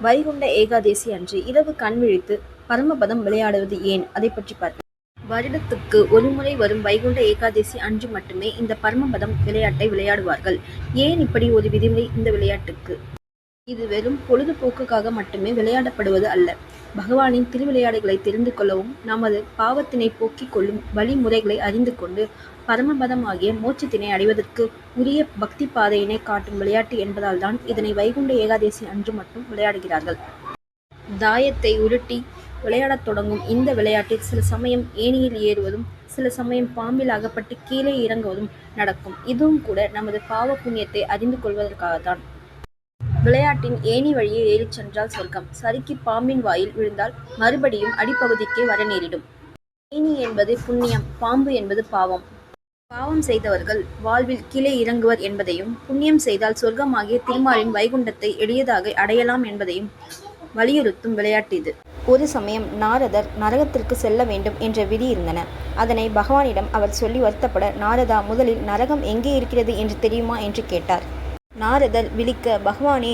வைகுண்ட ஏகாதசி அன்று இரவு கண் விழித்து பரமபதம் விளையாடுவது ஏன்? அதை பற்றி பார்ப்போம் வருடத்துக்கு ஒருமுறை வரும் வைகுண்ட ஏகாதசி அன்று மட்டுமே இந்த பரமபதம் விளையாட்டை விளையாடுவார்கள். ஏன் இப்படி ஒரு விதிமுறை இந்த விளையாட்டுக்கு? இது வெறும் பொழுதுபோக்குக்காக மட்டுமே விளையாடப்படுவது அல்ல. பகவானின் திருவிளையாடுகளை தெரிந்து கொள்ளவும் நமது பாவத்தினை போக்கிக் கொள்ளும் வழிமுறைகளை அறிந்து கொண்டு பரமபதமாகிய மோட்சத்தினை அடைவதற்கு உரிய பக்தி பாதையினை காட்டும் விளையாட்டு என்பதால் தான் இதனை வைகுண்ட ஏகாதசி அன்று மட்டும் விளையாடுகிறார்கள். தாயத்தை உருட்டி விளையாடத் தொடங்கும் இந்த விளையாட்டில் சில சமயம் ஏணியில் ஏறுவதும் சில சமயம் பாம்பில் அகப்பட்டு கீழே இறங்குவதும் நடக்கும். இதுவும் கூட நமது பாவ புண்ணியத்தை அறிந்து கொள்வதற்காகத்தான். விளையாட்டின் ஏணி வழியே ஏறிச் சென்றால் சொர்க்கம். சறுக்கி பாம்பின் வாயில் விழுந்தால் மறுபடியும் அடிப்பகுதிக்கே வர நேரிடும். ஏணி என்பது புண்ணியம் பாம்பு என்பது பாவம். பாவம் செய்தவர்கள் வாழ்வில் கீழே இறங்குவர் என்பதையும் புண்ணியம் செய்தால் சொர்க்கமாகிய திருமாலின் வைகுண்டத்தை எளியதாக அடையலாம் என்பதையும் வலியுறுத்தும் விளையாட்டு இது. ஒரு சமயம் நாரதர் நரகத்திற்கு செல்ல வேண்டும் என்ற விதி இருந்தன. அதனை பகவானிடம் அவர் சொல்லி வருத்தப்பட நாரதா முதலில் நரகம் எங்கே இருக்கிறது என்று தெரியுமா? என்று கேட்டார். நாரதர் விழிக்க பகவானே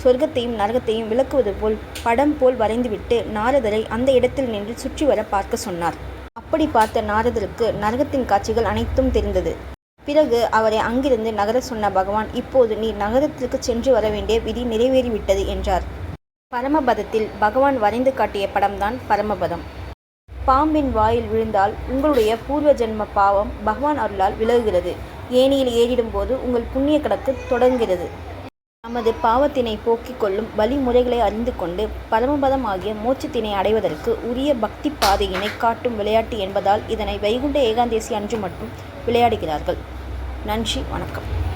சொர்க்கத்தையும் நரகத்தையும் விளக்குவது போல் படம் போல் வரைந்துவிட்டு நாரதரை அந்த இடத்தில் நின்று சுற்றி வர பார்க்க சொன்னார். அப்படி பார்த்த நாரதருக்கு நரகத்தின் காட்சிகள் அனைத்தும் தெரிந்தது. பிறகு அவரை அங்கிருந்து நகர சொன்ன பகவான் இப்போது நீ நகரத்திற்கு சென்று வர வேண்டிய விதி நிறைவேறிவிட்டது என்றார். பரமபதத்தில் பகவான் வரைந்து காட்டிய படம்தான் பரமபதம். பாம்பின் வாயில் விழுந்தால் உங்களுடைய பூர்வ ஜென்ம பாவம் பகவான் அருளால் விலகுகிறது. ஏணியில் ஏறிடும்போது உங்கள் புண்ணிய கணக்கு தொடங்குகிறது. நமது பாவத்தினை போக்கிக் கொள்ளும் வழிமுறைகளை அறிந்து கொண்டு பரமபதம் ஆகிய மோட்சத்தினை அடைவதற்கு உரிய பக்தி பாதையினை காட்டும் விளையாட்டு என்பதால் இதனை வைகுண்ட ஏகாந்தேசி அன்று மட்டும் விளையாடுகிறார்கள். நன்றி வணக்கம்.